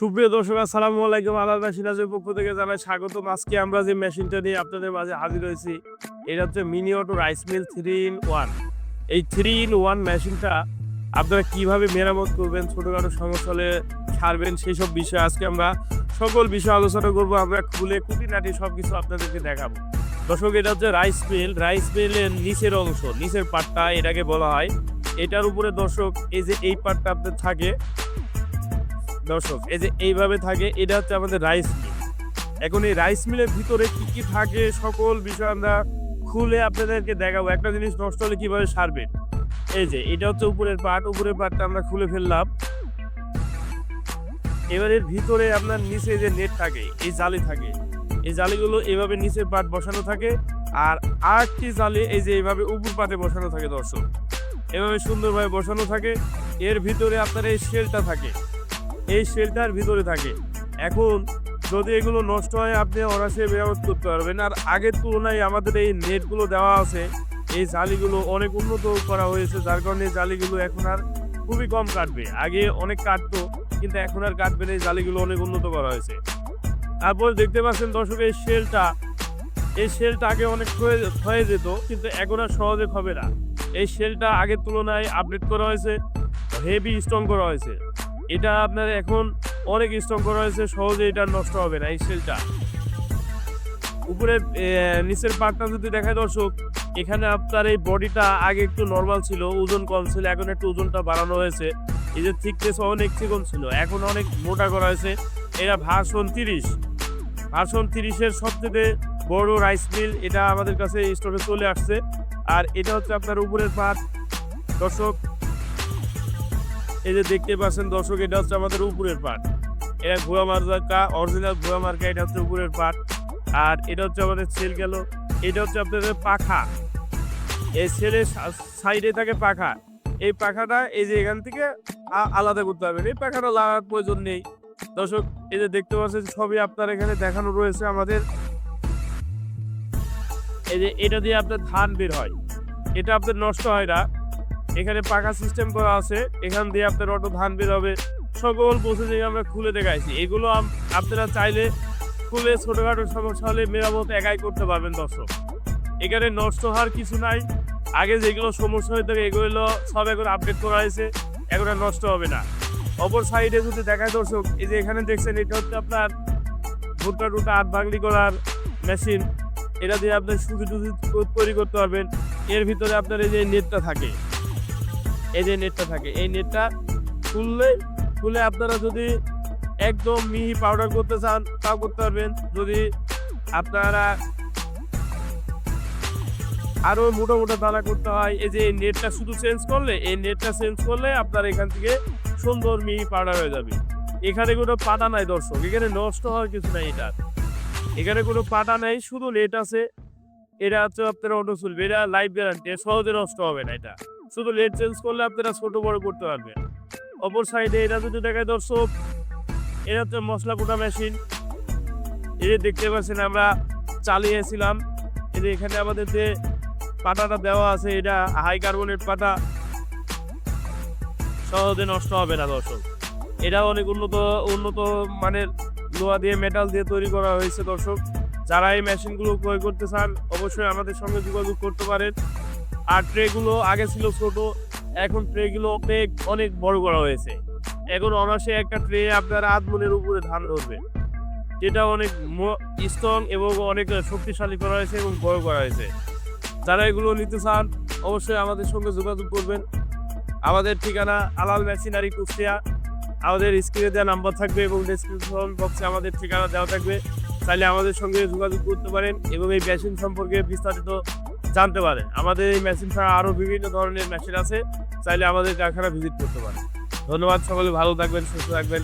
সুপ্রিয় দর্শক, আসসালামু আলাইকুম। আলাল মেশিনাজের পক্ষ থেকে জানাই স্বাগতম। আজকে আমরা যে মেশিনটা নিয়ে আপনাদের মাঝে হাজির হয়েছি, এটা হচ্ছে mini auto rice mill three in one এই থ্রি ইন ওয়ান মেশিনটা আপনারা কীভাবে মেরামত করবেন, ছোটোখাটো সমস্যা হলে ছাড়বেন সেই সব বিষয়ে আজকে আমরা সকল বিষয় আলোচনা করব। আমরা খুলে খুঁটিনাটি সব কিছু আপনাদেরকে দেখাবো। দর্শক, এটা হচ্ছে রাইস মিল রাইস মিলের নিচের অংশ, নিচের পাটটা এটাকে বলা হয়। এটার উপরে দর্শক, এই যে এই পাটটা আপনার থাকে দর্শক, এই যে এইভাবে থাকে, এটা হচ্ছে আমাদের রাইস মিল এখন এই রাইস মিলের ভিতরে কি কি থাকে, সকল বিষয় আমরা খুলে আপনাদেরকে দেখাবো। একটা জিনিস নষ্ট হলে কীভাবে সারবেন? এই যে, এটা হচ্ছে উপরের পাট উপরের পাটটা আমরা খুলে ফেললাম। এবার এর ভিতরে আপনার নিচে যে নেট থাকে, এই জালি থাকে, এই জালিগুলো এভাবে নিচের পাট বসানো থাকে। আর আরেকটি জালি, এই যে এইভাবে উপর পাটে বসানো থাকে দর্শক, এভাবে সুন্দরভাবে বসানো থাকে। এর ভিতরে আপনার এই শেলটা থাকে। এই শেলটার ভিতরে থাকে। এখন যদি এগুলো নষ্ট হয়, আপনি অনাসে মেরামত করতে পারবেন। আর আগের তুলনায় আমাদের এই নেটগুলো দেওয়া আছে, এই জালিগুলো অনেক উন্নত করা হয়েছে। যার কারণে জালিগুলো এখন আর খুবই কম কাটবে। আগে অনেক কাটতো, কিন্তু এখন আর কাটবে না। এই জালিগুলো অনেক উন্নত করা হয়েছে। তারপর দেখতে পাচ্ছেন দর্শক, এই শেলটা এই শেলটা আগে অনেক ক্ষয়ে যেত, কিন্তু এখন আর সহজে হবে না। এই শেলটা আগের তুলনায় আপডেট করা হয়েছে হেভি স্ট্রং করা হয়েছে। এটা আপনার এখন অনেক স্ট্রং করা হয়েছে, সহজে এটা নষ্ট হবে না এই সেলটা উপরে নিচের পার্টটা যদি দেখায় দর্শক, এখানে আপনার এই বডিটা আগে একটু নর্মাল ছিল, ওজন কম ছিল, এখন একটু ওজনটা বাড়ানো হয়েছে। এই যে থিকনেস অনেক চিকন ছিল, এখন অনেক মোটা করা হয়েছে। এটা ভার্সন তিরিশ। ভার্সন তিরিশের সবথেকে বড় রাইস মিল এটা আমাদের কাছে স্টোরে চলে আসছে। আর এটা হচ্ছে আপনার উপরের পার্ট দর্শক এই যে দেখতে পাচ্ছেন দর্শক, এটা হচ্ছে আমাদের উপরের পার্ট এটা ভুয়া মার্কা অরিজিনাল ভুয়া মার্কা, এটা হচ্ছে উপরের পার্ট আর এটা হচ্ছে আমাদের সেল গেল। এটা হচ্ছে আপনাদের পাখা। এই সেলের সাইডে থাকে পাখা। এই পাখাটা এই যে এখান থেকে আলাদা করতে হবে। এই পাখাটা লাগার প্রয়োজন নেই। দর্শক, এই যে দেখতে পাচ্ছেন, সবই আপনার এখানে দেখানো রয়েছে আমাদের। এই যে এটা দিয়ে আপনার ধান বের হয়। এটা আপনার নষ্ট হয় না। এখানে পাকা সিস্টেম করা আছে। এখান দিয়ে আপনার অটো ধান বের হবে সকল প্রসেসিং আমরা খুলে দেখাইছি। এগুলো আপনারা চাইলে খুলে ছোটোখাটো সমস্যা হলে মেরামত একাই করতে পারবেন দর্শক। এখানে নষ্ট হওয়ার কিছু নাই। আগে যেগুলো সমস্যা হয়ে থাকে, এগুলো সব এখন আপডেট করা হয়েছে। এখন আর নষ্ট হবে না। অপর সাইডে যদি দেখায় দর্শক, এই যে এখানে দেখছেন, এটা হচ্ছে আপনার ভুট্টা টুটা আট ভাগলি করার মেশিন এটা দিয়ে আপনার টুজি তৈরি করতে পারবেন। এর ভিতরে আপনার এই যে নেটটা থাকে। এই যে নেটটা থাকে, এই নেটটা খুললে, খুলে আপনারা যদি একদম মিহি পাউডার করতে চান, তাও করতে পারবেন। যদি আপনারা আরও মোটা মোটা দানা করতে হয়, এই যে নেটটা শুধু চেঞ্জ করলে, এই নেটটা চেঞ্জ করলে আপনার এখান থেকে সুন্দর মিহি পাউডার হয়ে যাবে। এখানে কোনো পাতা নাই দর্শক, এখানে নষ্ট হওয়ার কিছু নাই এটা। এখানে কোনো পাতা নাই, শুধু নেট আছে। এটা হচ্ছে আপনার অটো চলবে এটা লাইফ গ্যারান্টি সহজে নষ্ট হবে না এটা। শুধু লেট চেঞ্জ করলে আপনারা ছোট বড় করতে পারবেন। অপর সাইডে এটা যদি দেখায় দর্শক এটা হচ্ছে মশলা কোটা মেশিন এটা দেখতে পাচ্ছেন আমরা চালিয়েছিলাম। এই এখানে আমাদের যে পাটাটা দেওয়া আছে, এটা হাই কার্বনেট পাটা সহজে নষ্ট হবে না দর্শক। এটা অনেক উন্নত উন্নত মানের লোহা দিয়ে মেটাল দিয়ে তৈরি করা হয়েছে দর্শক। যারা এই মেশিনগুলো ক্রয় করতে চান, অবশ্যই আমাদের সঙ্গে যোগাযোগ করতে পারেন। আর ট্রেগুলো আগে ছিল ছোট, এখন ট্রেগুলো অনেক অনেক বড় করা হয়েছে। এখন অনাসে একটা ট্রে আপনার আধ মনের উপরে ধান ধরবে যেটা অনেক স্ট্রং এবং অনেক শক্তিশালী করা হয়েছে এবং বড় করা হয়েছে। যারা এগুলো নিতে চান, অবশ্যই আমাদের সঙ্গে যোগাযোগ করবেন। আমাদের ঠিকানা আলাল মেশিনারি কুষ্টিয়া। আমাদের স্ক্রিনে দেওয়া নাম্বার থাকবে এবং ডিসক্রিপশন বক্সে আমাদের ঠিকানা দেওয়া থাকবে। চাইলে আমাদের সঙ্গে যোগাযোগ করতে পারেন এবং এই মেশিন সম্পর্কে বিস্তারিত জানতে পারেন। আমাদের এই মেশিন ছাড়া আরও বিভিন্ন ধরনের মেশিন আছে। চাইলে আমাদের কারখানা ভিজিট করতে পারেন। ধন্যবাদ সকলে, ভালো থাকবেন, সুস্থ থাকবেন।